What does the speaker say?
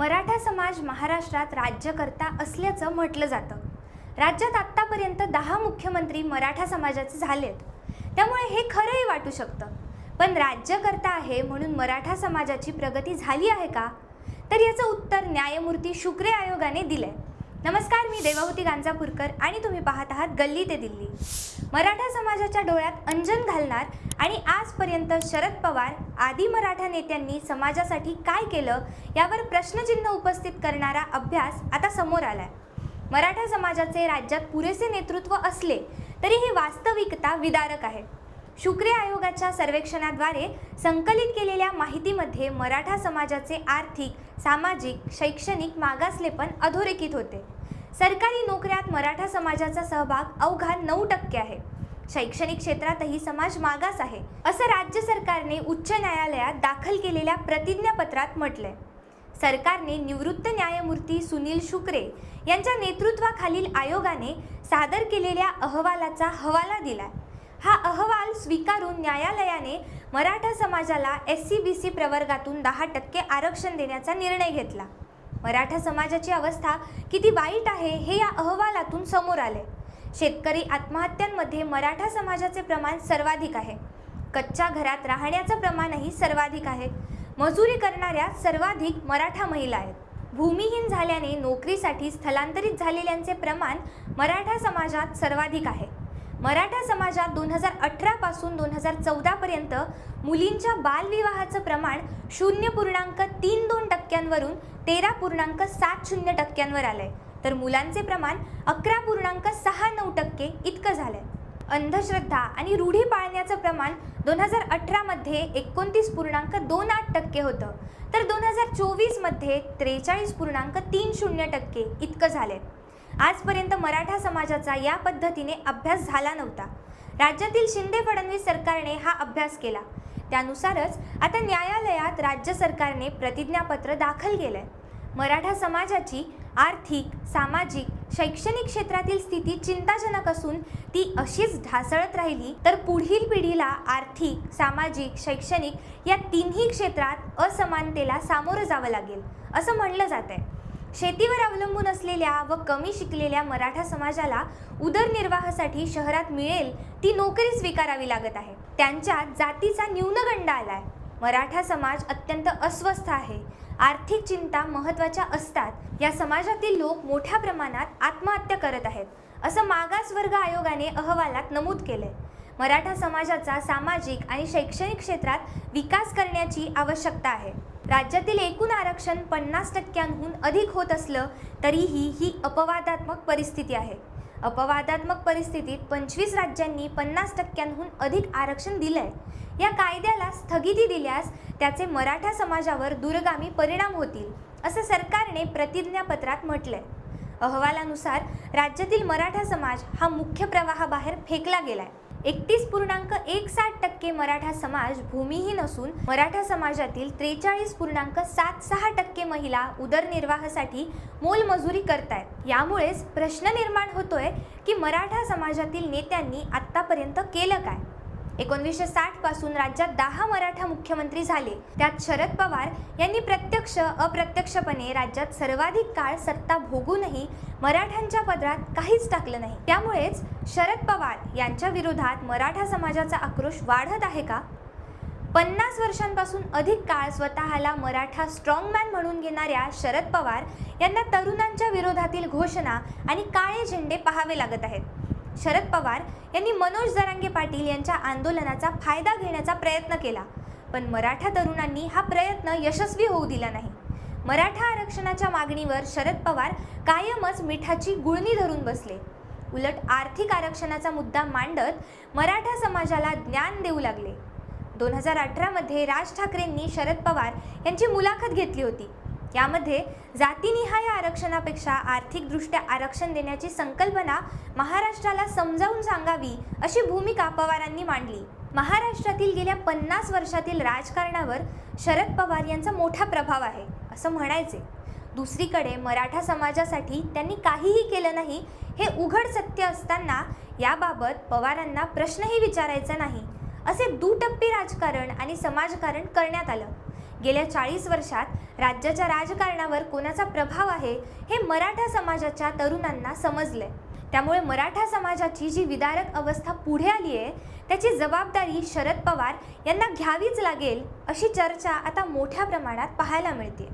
मराठा समाज महाराष्ट्रात राज्यकर्ता असल्याचं म्हटलं जातं. राज्यात आत्तापर्यंत दहा मुख्यमंत्री मराठा समाजाचे झालेत. त्यामुळे हे खरंही वाटू शकतं. पण राज्यकर्ता आहे म्हणून मराठा समाजाची प्रगती झाली आहे का? तर याचं उत्तर न्यायमूर्ती शुक्रे आयोगाने दिलंय. नमस्कार मी देवाहुती गांजापूरकर आणि तुम्ही पाहत आहात गल्ली ते दिल्ली. मराठा समाजाच्या डोळ्यात अंजन घालणार आणि आजपर्यंत शरद पवार आदी मराठा नेत्यांनी समाजासाठी काय केलं यावर प्रश्नचिन्ह उपस्थित करणारा अभ्यास आता समोर आलाय. मराठा समाजाचे राज्यात पुरेसे नेतृत्व असले तरी ही वास्तविकता विदारक आहे. शुक्रे आयोगाच्या सर्वेक्षणाद्वारे संकलित केलेल्या माहितीमध्ये मराठा समाजाचे आर्थिक सामाजिक शैक्षणिक मागासलेपण अधोरेखित होते. सरकारी नोकऱ्यात मराठा समाजाचा सहभाग अवघा नऊ टक्के आहे. शैक्षणिक क्षेत्रातही समाज मागास आहे असं राज्य सरकारने उच्च न्यायालयात दाखल केलेल्या प्रतिज्ञापत्रात म्हटलंय. सरकारने निवृत्त न्यायमूर्ती सुनील शुक्रे यांच्या नेतृत्वाखालील आयोगाने सादर केलेल्या अहवालाचा हवाला दिलाय. हा अहवाल स्वीकारून न्यायालयाने मराठा समाजाला एस सी बी सी प्रवर्गातून दहा टक्के आरक्षण देण्याचा निर्णय घेतला. मराठा समाजाची अवस्था किती वाईट आहे हे या अहवालातून समोर आले शेतकरी आत्महत्यांमध्ये मराठा समाजाचे प्रमाण सर्वाधिक आहे. कच्च्या घरात राहण्याचं प्रमाणही सर्वाधिक आहे. मजुरी करणाऱ्या सर्वाधिक मराठा महिला आहेत. भूमिहीन झाल्याने नोकरीसाठी स्थलांतरित झालेल्यांचे प्रमाण मराठा समाजात सर्वाधिक आहे. मराठा समाजात दोन हजार अठरापासून दोन हजार चौदापर्यंत मुलींच्या बालविवाहाचं प्रमाण शून्य पूर्णांक तीन दोन टक्क्यांवरून तेरा पूर्णांक सात शून्य टक्क्यांवर आलं आहे तर मुलांचे प्रमाण अकरा पूर्णांक सहा नऊ टक्के इतकं झालंय. अंधश्रद्धा आणि रूढी पाळण्याचं प्रमाण दोन हजार अठरामध्ये एकोणतीस पूर्णांक दोन आठ टक्के होतं. तर दोन हजार चोवीसमध्ये त्रेचाळीस पूर्णांक तीन शून्य टक्के इतकं झालंय. आजपर्यंत मराठा समाजाचा या पद्धतीने अभ्यास झाला नव्हता. राज्यातील शिंदे फडणवीस सरकारने हा अभ्यास केला. त्यानुसारच आता न्यायालयात राज्य सरकारने प्रतिज्ञापत्र दाखल केलंय. मराठा समाजाची आर्थिक सामाजिक शैक्षणिक क्षेत्रातील स्थिती चिंताजनक असून ती अशीच ढासळत राहिली तर पुढील पिढीला आर्थिक सामाजिक शैक्षणिक या तिन्ही क्षेत्रात असमानतेला सामोरं जावं लागेल असं म्हणलं जात आहे शेतीवर अवलंबून असलेल्या व कमी शिकलेल्या मराठा समाजाला उदरनिर्वाहासाठी शहरात मिळेल ती नोकरी स्वीकारावी लागत आहे. त्यांच्यात जातीचा न्यूनगंड आलाय. मराठा समाज अत्यंत अस्वस्थ आहे. आर्थिक चिंता महत्त्वाच्या असतात. या समाजातील लोक मोठ्या प्रमाणात आत्महत्या करत आहेत असं मागासवर्ग आयोगाने अहवालात नमूद केलंय. मराठा समाजाचा सामाजिक आणि शैक्षणिक क्षेत्रात विकास करण्याची आवश्यकता आहे. राज्यातील एकूण आरक्षण पन्नास टक्क्यांहून अधिक होत असलं तरीही ही अपवादात्मक परिस्थिती आहे. अपवादात्मक परिस्थितीत पंचवीस राज्यांनी पन्नास टक्क्यांहून अधिक आरक्षण दिलंय. या कायद्याला स्थगिती दिल्यास त्याचे मराठा समाजावर दूरगामी परिणाम होतील असं सरकारने प्रतिज्ञापत्रात म्हटलंय. अहवालानुसार राज्यातील मराठा समाज हा मुख्य प्रवाहाबाहेर फेकला गेलाय. एकतीस पूर्णांक एक साठ टक्के मराठा समाज भूमिहीन असून मराठा समाजातील त्रेचाळीस पूर्णांक सात सहा टक्के महिला उदरनिर्वाहासाठी मोलमजुरी करतायत. यामुळेच प्रश्न निर्माण होतोय की मराठा समाजातील नेत्यांनी आत्तापर्यंत केलं काय? एकोणवीसशे साठपासून राज्यात दहा मराठा मुख्यमंत्री झाले. त्यात शरद पवार यांनी प्रत्यक्ष अप्रत्यक्षपणे राज्यात सर्वाधिक काळ सत्ता भोगूनही मराठ्यांच्या पदरात काहीच टाकलं नाही. त्यामुळेच शरद पवार यांच्या विरोधात मराठा समाजाचा आक्रोश वाढत आहे का? पन्नास वर्षांपासून अधिक काळ स्वतःला मराठा स्ट्रॉंगमॅन म्हणून घेणाऱ्या शरद पवार यांना तरुणांच्या विरोधातील घोषणा आणि काळे झेंडे पाहावे लागत आहेत. शरद पवार यांनी मनोज जरांगे पाटील यांच्या आंदोलनाचा फायदा घेण्याचा प्रयत्न केला. पण मराठा तरुणांनी हा प्रयत्न यशस्वी होऊ दिला नाही. मराठा आरक्षणाच्या मागणीवर शरद पवार कायमच मिठाची गुळणी धरून बसले. उलट आर्थिक आरक्षणाचा मुद्दा मांडत मराठा समाजाला ज्ञान देऊ लागले. दोन हजार अठरामध्ये राज ठाकरेंनी शरद पवार यांची मुलाखत घेतली होती. यामध्ये जातीनिहाय आरक्षणापेक्षा आर्थिकदृष्ट्या आरक्षण देण्याची संकल्पना महाराष्ट्राला समजावून सांगावी अशी भूमिका पवारांनी मांडली. महाराष्ट्रातील गेल्या पन्नास वर्षातील राजकारणावर शरद पवार यांचा मोठा प्रभाव आहे. असं म्हणायचे. दुसरीकडे मराठा समाजासाठी त्यांनी काहीही केलं नाही हे उघड सत्य असताना याबाबत पवारांना प्रश्नही विचारायचा नाही असे दुटप्पी राजकारण आणि समाजकारण करण्यात आलं. गेल्या चाळीस वर्षात राज्याच्या राजकारणावर कोणाचा प्रभाव आहे हे मराठा समाजाच्या तरुणांना समजलंय. त्यामुळे मराठा समाजाची जी विदारक अवस्था पुढे आली आहे त्याची जबाबदारी शरद पवार यांना घ्यावीच लागेल अशी चर्चा आता मोठ्या प्रमाणात पाहायला मिळते.